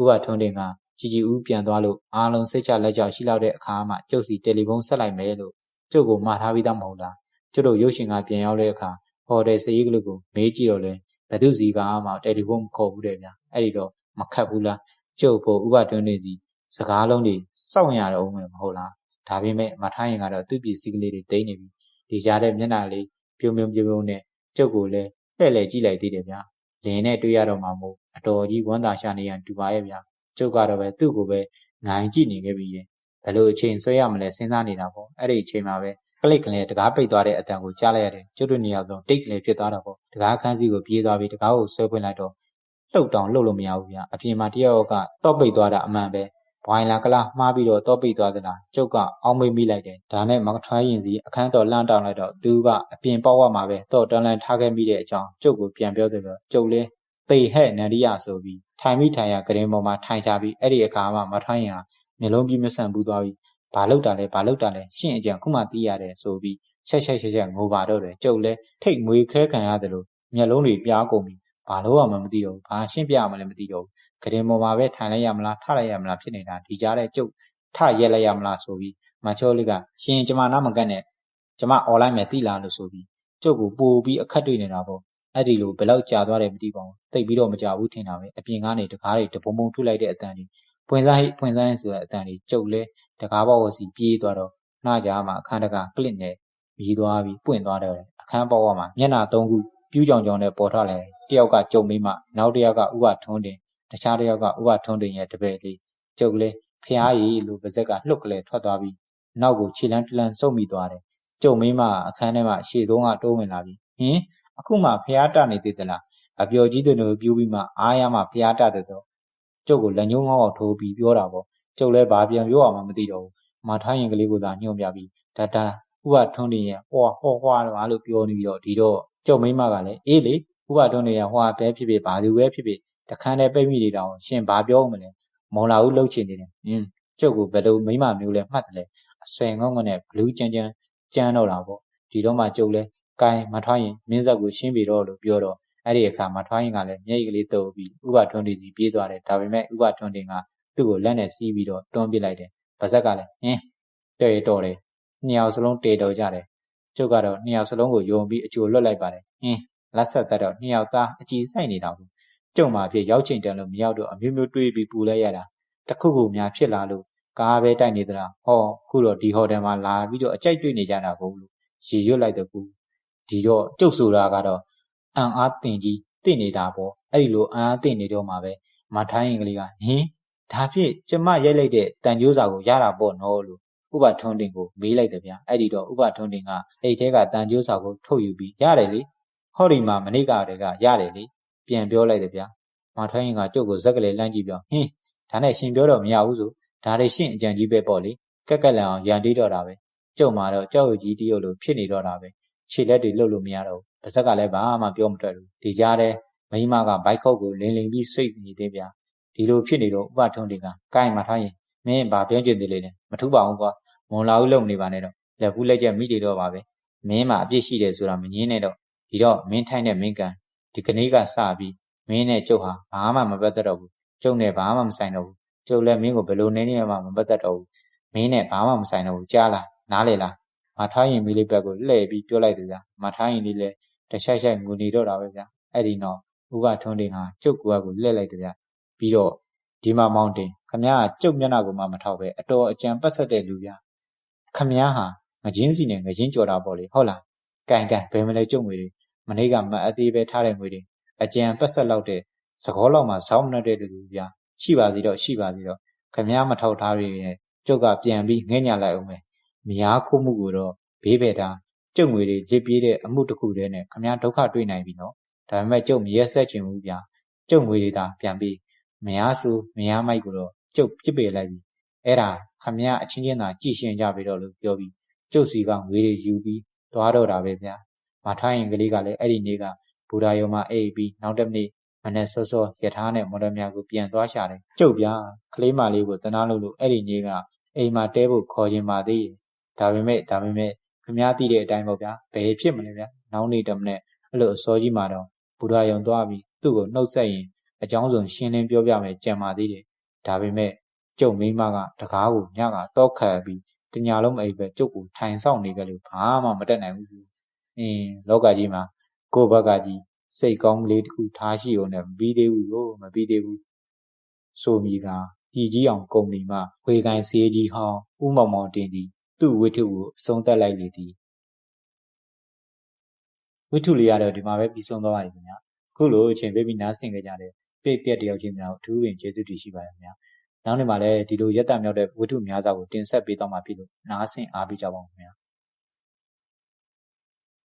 ဥပထွန်းတင်ကជីជីဦးပြန်သွားလို့အားလုံးစိတ်ချလက်ချရှိလောက်တဲ့အခါမှကျုပ်စီတယ်လီဖုန်းဆက်လိုက်မယ်လို့ကျုပ်ကိုမှာထားပြီးသားမဟုတ်လားကျုပ်တို့ရုပ်ရှင်ကပြန်ရောက်တဲ့အခါဟိုတယ်စရေးကလေးကိုမေးကြည့်တော့လဲဘသူစီကမှတယ်လီဖုန်းမခေါ်ဘူးတဲ့ဗျာအဲ့ဒီတော့မခတ်ဘူးလားကျုပ်ဖို့ဥပထွန်းတင်စီစကားလုံးတွေစောင့်ရတော့မယ်မဟုတ်လား ဒါပေမဲ့မထားရင်ကတော့သူ့ပစ္စည်းကလေးတွေတိမ့်နေပြီဒီကြားတဲ့မျက်နှာလေးပြုံပြုံပြုံပြုံနဲ့ကျုပ်ကိုလည်းလှည့်လည်ကြည့်လိုက်သေးတယ်ဗျာလင်းနဲ့တွေ့ရတော့မှမို့အတော်ကြီးဝမ်းသာရှာနေရတူပါရဲ့ဗျာကျုပ်ကတော့ပဲသူ့ကိုပဲငိုင်းကြည့်နေခဲ့ပြီးရင်ဘယ်လိုအချိန်ဆွဲရမလဲစဉ်းစားနေတာပေါ့အဲ့ဒီအချိန်မှာပဲကလစ်ကလေးတကားပိတ်သွားတဲ့အတန်ကိုကြားလိုက်ရတယ်ကျုပ်တို့နေရာဆုံးတိတ်ကလေးဖြစ်သွားတာပေါ့တကားခန်းစီကိုပြေးသွားပြီးတကားကိုဆွဲဖွင့်လိုက်တော့လှုပ်တောင်လှုပ်လို့မရဘူးဗျာအပြင်မှာတယောက်ကတော့ပိတ်သွားတာအမှန်ပဲ ဘွိုင်လာကလာမှားပြီးတော့တော့ပိတ်သွားသလားကျုပ်ကအောင်းမေးမိလိုက်တယ်ဒါနဲ့မကထွားရင်စီအခန်းတော်လှမ်းတောင်းလိုက်တော့သူကအပြင်ပေါက်ဝမှာပဲတော့တန်းလန်းထားခဲ့မိတဲ့အကြောင်းကျုပ်ကိုပြန်ပြောတယ်ပြောကျုပ်လဲသေဟဲ့နန္ဒီယဆိုပြီးထိုင်မိထိုင်ရကရင်ပေါ်မှာထိုင်ချပြီးအဲ့ဒီအခါမှမထွားရင်ဟာမျိုးလုံးပြီးမဆန်ဘူးသွားပြီးဘာလောက်တာလဲဘာလောက်တာလဲရှင့်အကြံခုမှတီးရတယ်ဆိုပြီးချက်ချက်ချက်ချက်ငိုပါတော့တယ်ကျုပ်လဲထိတ်မွေးခဲခံရတယ်လို့မျက်လုံးတွေပြားကုန်ပြီဘာလို့မှမသိတော့ဘူးဘာရှင်းပြရမလဲမသိတော့ဘူး ကရင်ပေါ်မှာပဲထိုင်လိုက်ရမလားထလိုက်ရမလားဖြစ်နေတာဒီကြားတဲ့ကျုပ်ထရက်လိုက်ရမလားဆိုပြီးမချောလေးကရှင်ကျမနားမကတ်နဲ့ကျမအွန်လိုင်းမှာတိလာလို့ဆိုပြီးကျုပ်ကိုပို့ပြီးအခက်တွေ့နေတာပေါ့အဲ့ဒီလိုဘယ်လောက်ကြာသွားတယ်မသိပါဘူးတိတ်ပြီးတော့မကြဘူးထင်တာပဲအပြင်ကနေတကားတွေတပုံပုံထုလိုက်တဲ့အတန်ကြီးပွင့်စားဟိပွင့်စားဟိဆိုတဲ့အတန်ကြီးကျုပ်လဲတကားဘောက်စီပြေးသွားတော့နှာကြားမှာအခန်းတကာကလစ်နဲ့မြည်သွားပြီးပွင့်သွားတယ်အခန်းပေါက်မှာမျက်နှာသုံးခုပြူးကြောင်ကြောင်နဲ့ပေါ်ထွက်လာတယ်တယောက်ကကြုံမိမှနောက်တယောက်ကဥပထွန်းတင် တခြားတယောက်ကဥပထွန်းတင်ရဲ့တပည့်လေးကျုပ်လေးဖျားရည်လို့ပါဇက်ကလှုပ်ကလေးထွက်သွားပြီးနောက်ကိုခြေလန်းတလန်းစုပ်မိသွားတယ်ကျုံမင်းမအခန်းထဲမှာရှေ့ဆုံးကတိုးဝင်လာပြီးဟင်အခုမှဖျားတနေသေးသလားအပျော်ကြီးတွေပြူးပြီးမှအားရမှဖျားတတဲ့တော့ကျုပ်ကိုလက်ညှိုးငေါက်ထိုးပြီးပြောတာပေါ့ကျုပ်လည်းဘာပြန်ပြောအောင်မသိတော့ဘူးမထားရင်ကလေးကိုသာညှို့ပြပြီးဒါတာဥပထွန်းတင်ရဲ့ဟောဟောဟွာလို့ပြောနေပြီးတော့ဒီတော့ကျုပ်မိမကလည်းအေးလေဥပထွန်းတင်ရဲ့ဟွာပဲဖြစ်ဖြစ်ဘာသူပဲဖြစ်ဖြစ် တခန်းထဲပိတ်မိနေတောင်ရှင်ဘာပြောမလဲမုံလာဦးလှုပ်ချင်နေတယ်ဟင်းကျုပ်ကဘယ်လိုမိမမျိုးလဲမှတ်တယ်လဲအဆွဲငုံငုံနဲ့ဘလူးကြမ်းကြမ်းကြမ်းတော့တာပေါ့ဒီတော့မှကျုပ်လဲကိုင်းမထွားရင်မင်းဆက်ကိုရှင်းပြီတော့လို့ပြောတော့အဲ့ဒီအခါမထွားရင်ကလည်းမျက်ရည်ကလေးတုပ်ပြီးဥပထွန်းတင်စီပြေးသွားတယ်ဒါပေမဲ့ဥပထွန်းတင်ကသူ့ကိုလက်နဲ့စီးပြီးတော့တွန်းပစ်လိုက်တယ်ဗဇက်ကလည်းဟင်းတဲ့တော်တယ်နှစ်ယောက်စလုံးတေတော်ကြတယ်ကျုပ်ကတော့နှစ်ယောက်စလုံးကိုယုံပြီးအကျိုးလွတ်လိုက်ပါတယ်ဟင်းလက်ဆက်သက်တော့နှစ်ယောက်သားအကြည်ဆိုင်နေတာဘူး ကြုံမှာဖြစ်ရောက်ချိန်တန်လို့မရောက်တော့အမျိုးမျိုးတွေးပြီးပူလဲရတာတခုခုများဖြစ်လာလို့ကားပဲတိုက်နေသလားဟောခုတော့ဒီဟိုတယ်မှာလာပြီးတော့အကြိုက်တွေ့နေကြတာကိုလို့ရေရွတ်လိုက်တော့ကူဒီတော့ကျုပ်ဆိုတာကတော့အံအားတင်ကြီးတင့်နေတာပေါ့အဲ့ဒီလိုအံအားတင်နေတော့မှပဲမထိုင်းရင်ကလေးကဟင်းဒါဖြစ်ကျမရိုက်လိုက်တဲ့တန်ကြိုးစာကိုရတာပေါ့နော်လို့ဥပထွန်းတင်ကိုမေးလိုက်တယ်ဗျာအဲ့ဒီတော့ဥပထွန်းတင်ကအိတ်ထဲကတန်ကြိုးစာကိုထုတ်ယူပြီးရတယ်လေဟောဒီမှာမနေ့ကတည်းကရတယ်လေ ပြန်ပြောလိုက်တယ်ဗျာမထိုင်းရင်ကကျုပ်ကိုဇက်ကလေးလမ်းကြည့်ပြောဟင်းဒါနဲ့ရှင်ပြောတော့မရဘူးဆိုဒါတွေရှင့်အကြံကြီးပဲပေါ့လေကက်ကက်လန်အောင်ရန်တီးတော့တာပဲကျုံမှာတော့ကြောက်ရွံ့ကြီးတရုပ်လိုဖြစ်နေတော့တာပဲခြေလက်တွေလှုပ်လို့မရတော့ဘူးပါဇက်ကလည်းဘာမှပြောမထွက်ဘူးဒီကြားထဲမိမကဘိုက်ခုတ်ကိုလင်းလင်းပြီးစိတ်နေသေးဗျာဒီလိုဖြစ်နေတော့ဥပထုံးတွေကကိုင်းမှာထားရင်မင်းဘာပြောကျင်သေးလေလဲမထူပါဘူးကွာမွန်လာဦးလုံနေပါနဲ့တော့လက်ဘူးလက်ချက်မိတွေတော့ပါပဲမင်းမှာအပြစ်ရှိတယ်ဆိုတာမငင်းနဲ့တော့ဒီတော့မင်းထိုင်တဲ့မင်းကန် ဒီကနေ့ကစပြီးမင်းနဲ့ကျုပ်ဟာဘာမှမပတ်သက်တော့ဘူးကျုပ်နဲ့ဘာမှမဆိုင်တော့ဘူးကျုပ်လည်းမင်းကိုဘယ်လိုနေနေမှမပတ်သက်တော့ဘူးမင်းနဲ့ဘာမှမဆိုင်တော့ဘူးကြားလားနားလေလားမထားရင်မီလေးဘက်ကိုလှည့်ပြီးပြောလိုက်တယ်ဗျာမထားရင်လေးလည်းတခြားခြားငူနေတော့တာပဲဗျာအဲ့ဒီတော့ဥပထုံးတင်ဟာကျုပ်ကွာကိုလှည့်လိုက်တယ်ဗျာပြီးတော့ဒီမှာမောင်တင်ခမရကကျုပ်မျက်နှာကိုမှမထောက်ပဲအတော်အကြံပတ်ဆက်တဲ့လူဗျာခမရဟာငချင်းစီနဲ့ငချင်းကြော်တာပေါ့လေဟုတ်လားကန်ကန်ဘယ်မလဲကျုပ်ငွေတွေ မနေ့ကမအသေးပဲထားတဲ့ငွေတွေအကြံပတ်ဆက်လောက်တဲ့သကောလောက်မှစောင်းမနှက်တဲ့လူဗျာရှိပါသေးတော့ရှိပါသေးတော့ခမရမထောက်ထားရရင်ကျုပ်ကပြန်ပြီးငဲ့ညာလိုက်အောင်မယ်မရားခိုးမှုကိုတော့ဘေးဘယ်တာကျုပ်ငွေတွေလစ်ပြေးတဲ့အမှုတစ်ခုတည်းနဲ့ခမရဒုက္ခတွေ့နိုင်ပြီနော်ဒါပေမဲ့ကျုပ်မရက်ဆက်ချင်ဘူးဗျာကျုပ်ငွေတွေသာပြန်ပြီးမရားဆိုးမရားမိုက်ကိုတော့ကျုပ်ပြစ်ပယ်လိုက်ပြီအဲ့ဒါခမရအချင်းချင်းသာကြည်ရှင်ကြပြီတော့လို့ပြောပြီးကျုပ်စီကငွေတွေယူပြီးသွားတော့တာပဲဗျာ မထားရင်ကလေးကလည်းအဲ့ဒီနေ့ကဘူရာယုံမှာအိပ်ပြီးနောက်တစ်နေ့မနေ့စောစောရထားနဲ့မော်ဒယ်များကိုပြန်သွားရှာတယ်ကျုပ်ဗျာကလေးမလေးကိုတနာလို့လို့အဲ့ဒီနေ့ကအိမ်မှာတဲဖို့ခေါ်ခြင်းပါသေးတယ်ဒါပေမဲ့ဒါပေမဲ့ခမည်းသိတဲ့အတိုင်းပေါ့ဗျာဘယ်ဖြစ်မလဲဗျာနောက်နေ့တမနဲ့အဲ့လိုအစောကြီးမှာတော့ဘူရာယုံသွားပြီးသူ့ကိုနှုတ်ဆက်ရင်အကြောင်းစုံရှင်းလင်းပြောပြမယ်ကြံပါသေးတယ်ဒါပေမဲ့ကျုပ်မိမကတကားကိုညကတော့ခတ်ပြီးတညာလုံးမအိပ်ပဲကျုပ်ကိုထိုင်ဆောင်နေကြလို့ဘာမှမတက်နိုင်ဘူး အင်းလောကကြီးမှာကိုယ့်ဘက်ကကြီးစိတ်ကောင်းကလေးတစ်ခုထားရှိုံနဲ့မပြီးသေးဘူးလို့မပြီးသေးဘူးဆိုမိကကြည်ကြီးအောင်ကုမ္ပဏီမှဝေကိုင်စေးကြီးဟောင်းဥမောင်မောင်တင်သည်သူ့ဝိထုကိုအဆုံးသက်လိုက်လေသည်ဝိထုလေးရတော့ဒီမှာပဲပြီးဆုံးသွားပါပြီခင်ဗျာခုလိုအချိန်ပေးပြီးနားဆင်ကြကြတဲ့ပြည့်တက်တယောက်ချင်းများကိုအထူးပင်ကျေးဇူးတင်ရှိပါတယ်ခင်ဗျာနောက်နေ့မှာလည်းဒီလိုရက်တမြောက်တဲ့ဝိထုများစွာကိုတင်ဆက်ပေးတော့မှာဖြစ်လို့နားဆင်အားပေးကြပါဦးခင်ဗျာ